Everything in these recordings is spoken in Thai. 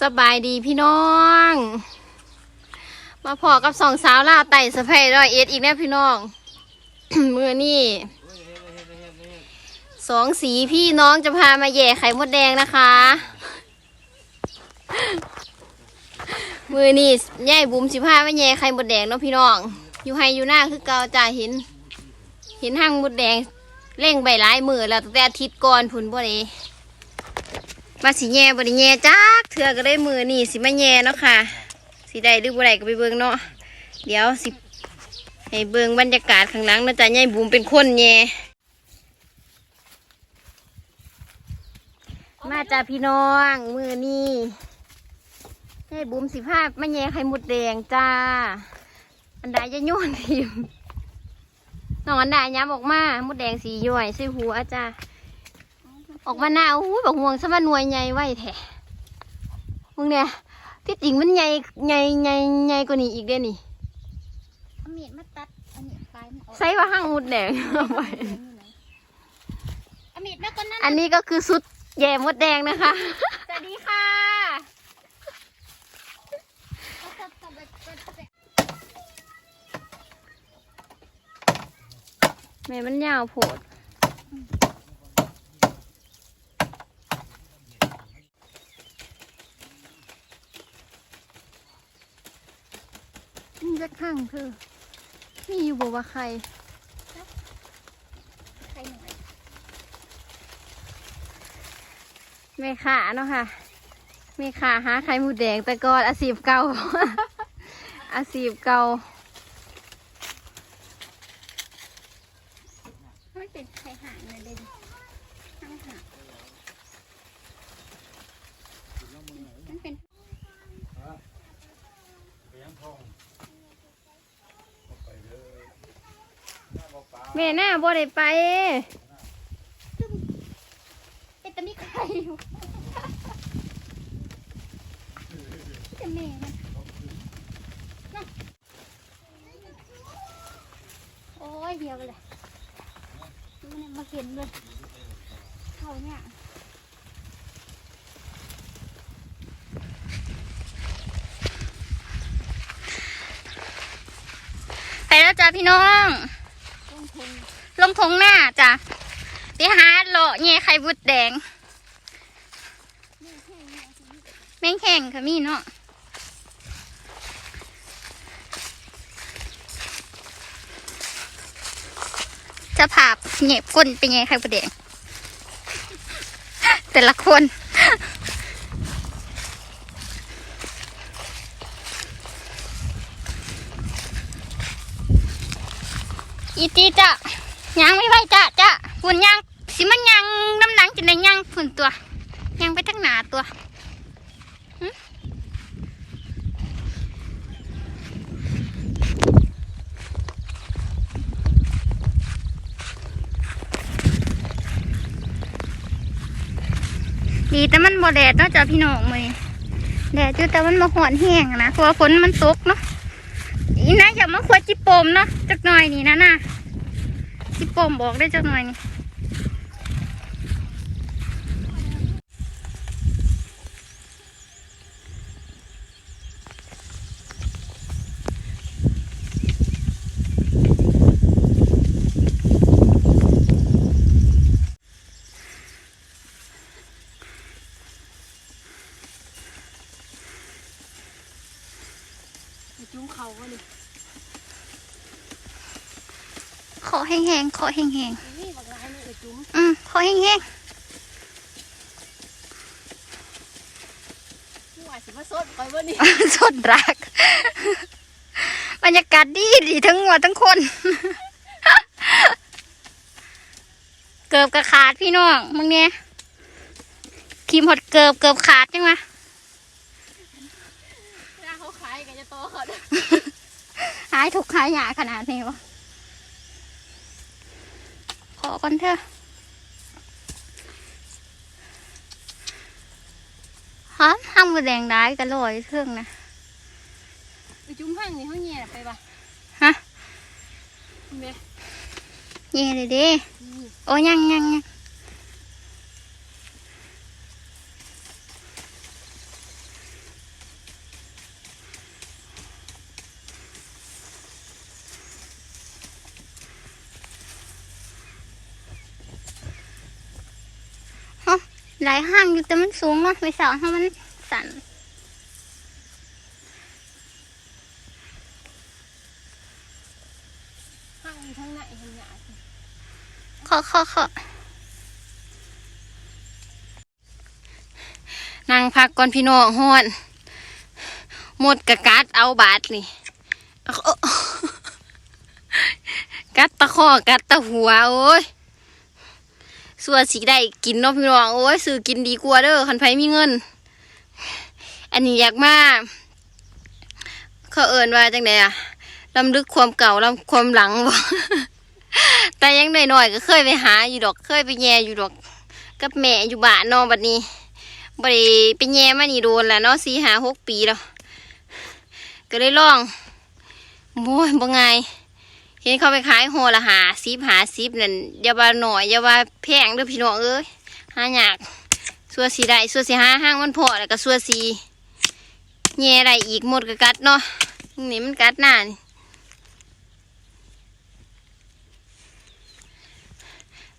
สบายดีพี่น้อง มาพอกับสองสาวล่าไต่สะเพยรอยเอ็ดอีกแล้วพี่น้อง มือนี่สองสีพี่น้องจะพามาแย่ไข่มดแดงนะคะ มือนี่แย่บุ๋มสิพามาแย่ไข่มดแดงเนาะพี่น้อง อยู่ให้อยู่หน้าคือเกาจ่าเห็น เห็นห้างมดแดง เร่งใบร้ายมือแล้วตั้งแต่อาทิตย์ก่อนพุ่นบ่ได้มาสิแย่บ่ได้แย่จักเถื่อก็ได้มือนี่สิมาแย่เนาะค่ะสิได้หรือบ่ได้ก็ไปเบิ่งเนาะเดี๋ยวสิให้เบิ่งบรรยากาศข้างหลังนาะจ๊ะยายบุ๋มเป็นคนแย่มาจ้าพี่น้องมือนี่ยายบุ๋มสิพามาแย่ไข่มุดแดงจ้าอันใดจะโยนทิม น้องอันดาย้ำออกมามดแดงสีย่อยใส่หัวจ้าออกมาหน้าอู้บอกห่วงสมาหน่วยใหญ่ไว้แท้มึงเนี่ยที่จริงมันใหญ่ใหญ่ใหญ่ใหญ่กว่านี้อีกเด้นี่เอามีดมาตัดอันนี้ปลายมันออกใส่ว่าห้างมดแดงเอาไว้เอามีดมาก่อนนั้นอันนี้ก็คือสุดแย่มดแดงนะคะ สวัสดีค่ะ เอาตัดตัดตัดตัดตัด แม่มันยาวโผดนี่จะข้างคือมีอยู่บอกว่าใคร ใครหน่อยแม่ขาเนาะค่ะแม่ขาหาไข่หมูแดงแต่ก่อนอาชีพเก่าอาชีพเก่า มันเป็นใครหางเลยเด่นหางหางมันเป็น แม่หน้าบ่ได้ไป เป็นตะมีใครอยู่จะแม่มันน่ะโอ้ยเดียวกันเลยมันเนี่ยมาเห็นเลยเขาเนี่ยไปแล้วจ้าพี่น้องต้องทนลง ทงหน้าจ้ะไปหาเลาะแง่ไข่บุดแดง แม่งแข่งค่ะมีเนาะจะผาบเหน็บก้นเป็นไงไข่บุดแดง แต่ละคนอีตีจ้ะ ยางไม่ไหวจ้ะจ้ะฝุ่นยางสิมันยางน้ำหนังจะได้ยางฝุ่นตัวยางไปทั้งหนาตัวดีแต่มันบ่แดดนาะจ้ะพี่น้องมือแดดอยู่แต่มันมาหอนแห้งนะเพราะว่าฝนมันตกเนาะอีนะอย่ามาขวดจิโปมเนาะจักหน่อยนี่นะน่ะ พี่โปมบอกได้จังหน่อยนี่ขอแห้งๆขอ แห้งนี่บอกลายนี่เลยจุ๋มๆอืมขอแห้งผู้อาจสิมาสดคอยว่านี่ๆสดรักบรรยากาศดีดีทั้งหัวทั้งคน เกือบกระขาดพี่น้องมึงเนี่ยครีมหดเกือบเกือบขาดจังวะหน้าเขาขายกันจะโตเขาด้วยหายถูกข์หายหยาขนาดนี้วะ ขอก่อนเถอะฮะห้ามมือแดงได้กันลอยเครื่องนะไปจุ๋มห้างนี่เขาแย่ไปปะฮะแม่เย่เลยเดิโอ้ยังยังยัง หลายห้างอยู่แต่มันสูงเนาะไปเสาให้มันสั่นห้างอยู่ทั้งไหนทั้งหนาเคาะเคาะเคาะนั่งพักก่อนพี่น้องฮ้อนหมดกะกัดเอาบาทนี่เอาเอากัดตะข้อกัดตะหัวโอ้ย ส่วนสิได้กินเนาะพี่น้องโอ้ยซื้อกินดีกว่าเด้อคันไผมีเงิน อันนี้อยากมากเขาเอินว่าจังไดอะลำลึกความเก่าลำความหลังบ่แต่ยังหน่อยๆก็เคยไปหาอยู่ดอกเคยไปแย่อยู่ดอก กับแม่อยู่บ้านนอนบัดนี้บริไปแย่มานี่โดนแล้วเนาะสี่หาหกปีแล้วก็เลยลองโอ้ยบ่ไง เห็นเขาไปขายโหละหาซิบหาซิบนั่นอย่าว่าหน่อยอย่าว่าแพงเด้อพี่น้องเอ้ยหายากสัวสีได้สัวสีหาห้างมันพอแล้วก็สัวสีแย่ได้อีกหมดก็กัดเนาะนี่มันกัดหน้านี่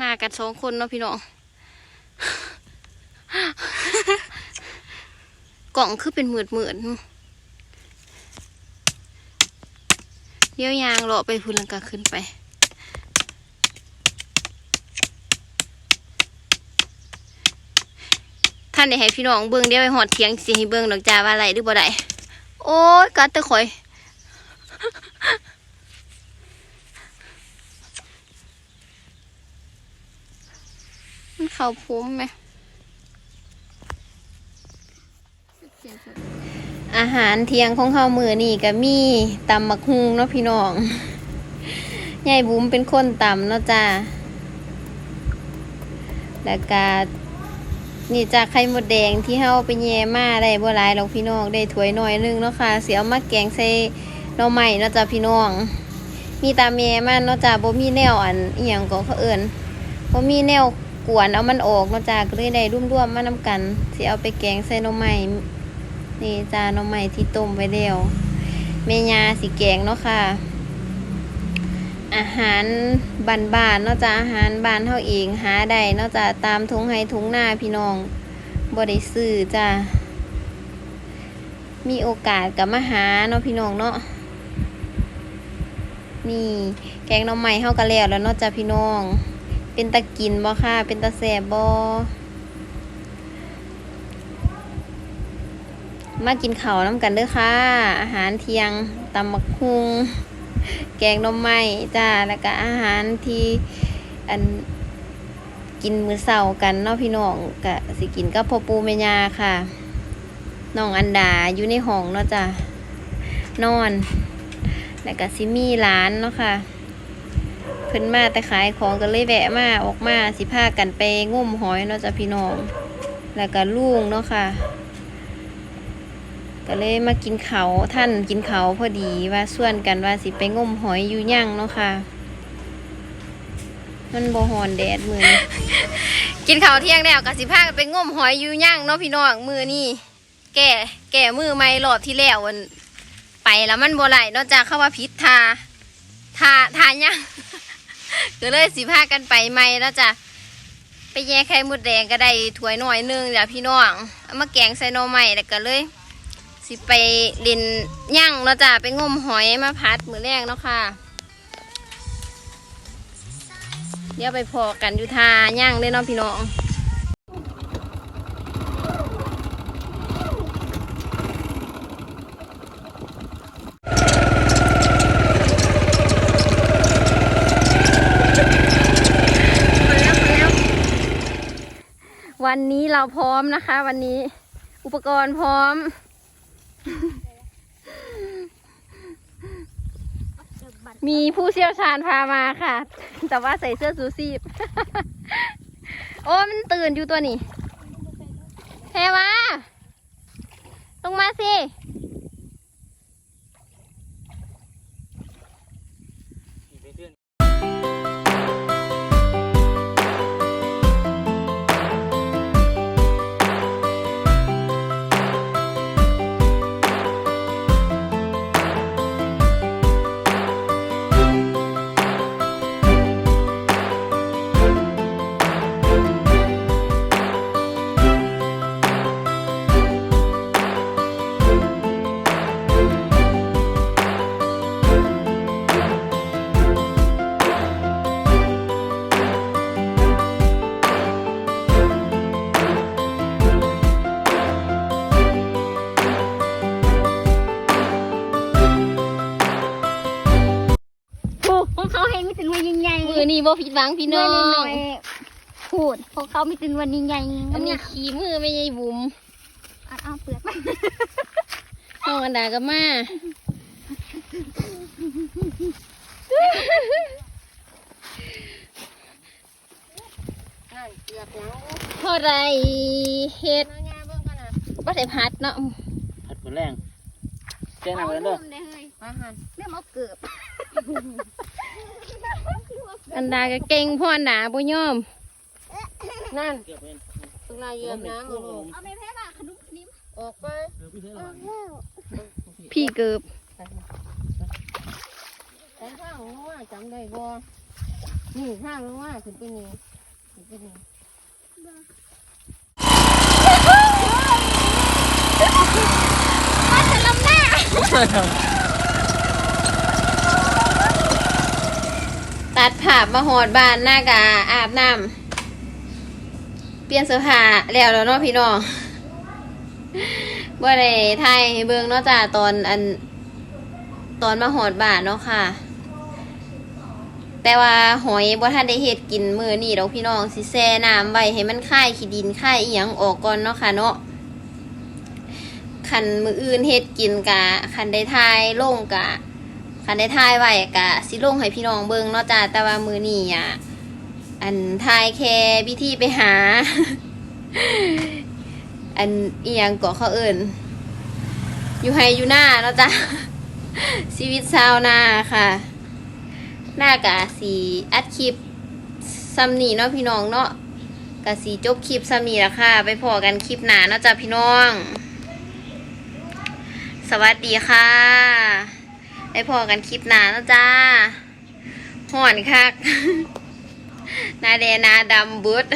มากันสองคนเนาะพี่น้องกล่องคือเป็นหมืดหมืด เดี๋ยวยางเลาะไปพูนลังกาขึ้นไป ท่านได้ให้พี่น้องเบิ่งเดี๋ยวไปหอดเทียงสิให้เบิ่งดอกจ้าว่าอะไรหรือบ่ได้โอ้ยกัดตะข่อยมันเข่าพุ่มไหม อาหารเที่ยงของข้าวมือนี่ก็มีตำมักฮุงเนาะพี่น้องยายบุ๋มเป็นคนตำเนาะจ้าแล้วก็นี่จากไข่มดแดงที่เฮาไปแย่มาได้บ่หลายหรอกพี่น้องได้ถ้วยหน่อยนึงเนาะค่ะเสียเอามาแกงใส่หน่อไม้เนาะจ้าพี่น้อง มีตาแม่มันเนาะจ้าบ่มีแนวอันอีหยังก็เขาเอิ้นบ่มีแนวกวนเอามันออกเนาะจ้าก็เลยได้ร่วมๆมานํกันสิเอาไปแกงใส่หน่อไม้ นี่จานน้องใหม่ที่ต้มไว้แล้วเมยาสีแกงเนาะค่ะ อาหารบานเนาะจ้าอาหารบานเฮาเองหาได้เนาะจ้าตามทุงไห้ทุงหน้าพี่น้องบ่ได้ซื้อจ้ามีโอกาสกับมาหาเนาะพี่น้องเนาะนี่แกงน้องใหม่เฮาก็แล้วแล้วเนาะจ้าพี่น้อง เป็นตะกินบ่ค่ะ เป็นตะแสบบ่ มากินข้าวน้ำกันเด้อค่ะ อาหารเที่ยงตำบักฮุง แกงนมไม้จ้า แล้วก็อาหารที่อันกินมื้อเช้ากันเนาะพี่น้องกะสิกินกับพ่อปูแม่ยาค่ะ น้องอันดาอยู่ในห้องเนาะจ้ะนอน แล้วก็สิมีร้านเนาะค่ะเพิ่นมาแต่ขายของก็เลยแวะมาออกมาสิพากันไปงมหอยเนาะจ้ะพี่น้อง แล้วก็ลุงเนาะค่ะ ก็เลยมากินเขาท่านกินเขาพอดีว่าส่วนกันว่าสิไปงมหอยอยู่ย่างเนาะค่ะ มันบ่ฮอนแดดมือนี้กินข้าวเที่ยงแล้วก็สิพากันไปงมหอยอยู่ย่างเนาะพี่น้องมือนี่แก่แก่มือไม่รอบที่แล้วมันไปแล้วมันบ่ไหลนอกจากเข้าว่าพิษทาทาทาย่างก็เลยสิพากันไปไม่แล้วจ้ะไปแย่ไข่มดแดงก็ได้ถ้วยหน่อยนึงจ้ะพี่น้องเอามาแกงใส่นอไม้แล้วก็เลย สิไปเล่นย่างเนาะจ้ะไปงมหอยมาพัดมือแรกเนาะค่ะ เดี๋ยวไปพอกันอยู่ทาย่างเลยเนาะพี่น้องวันนี้เราพร้อมนะคะ วันนี้อุปกรณ์พร้อม มีผู้เชี่ยวชาญพามาค่ะ แต่ว่าใส่เสื้อซูซีบ โอ้มันตื่นอยู่ตัวนี้เทวาลงมาสิ ผิดหวังพี่น้อเมื่อนิดหงน่อยพูดพวกเขาไม่ตื่นวันนี้ใหญ่อันนี้เนี่ยขี้มือไม่ใช่บุ๋มเอาเอาเปลือกมันน้องอันดาก็มาเกือบแล้วเท่าไรเฮ็ดบ่ได้พัดเนาะผัดผลแรงแจ้งหน้าไปแล้วเด้อได้เฮ้ยอาหารเรื่องเอาเกือบ อันดาก็เก่งพ่อหนาบ่ยอม นั่นเกือบเป็นตรงนายเยือนน้ำเอาลูกเอาไปแพ้บ่าขนมนิ้มออกไปเกือบพี่เท่าไหร่พี่เกือบแต่ข้างลงว่าจำได้บ่นี่ข้างลงว่าขึ้นไปนี่ขึ้นไปนี่ ตัดภาพมาหอดบ้านหน้ากาอาบน้ำเปลี่ยนเสื้อผ้าแล้วแล้วเนาะพี่น้องบ่ได้ถ่ายเบิ่งเนาะจ้าตอนอัน ตอนมาหอดบ้านเนาะค่ะ แต่ว่าหอยบ่ทันได้เฮ็ดกินมือนี้ดอกพี่น้องสิแช่น้ำไว้ให้มันคายขี้ดินคายอีหยังออกก่อนเนาะค่ะเนาะคันมืออื่นเฮ็ดกินกะคันได้ทายลงกะ คันได้ทายไว้กะสิลงให้พี่น้องเบิ่งเนาะจ้าแต่ว่ามือนี้อะอันทายแค่วิธีไปหา อันเอียงก็เขาเอิ้นอยู่ไฮอยู่หน้าเนาะจ้าชีวิตชาวนาค่ะ หน้ากะสีอัดคลิปซัมนี่เนาะพี่น้องเนาะกะสีจบคลิปซัมนี่แล้วค่ะ ไปพอกันคลิปหนาเนาะจ้ะพี่น้อง สวัสดีค่ะ ไปพอกันคลิปหนาเนาะจ้าห่อนคัก นาแดนาดำบุด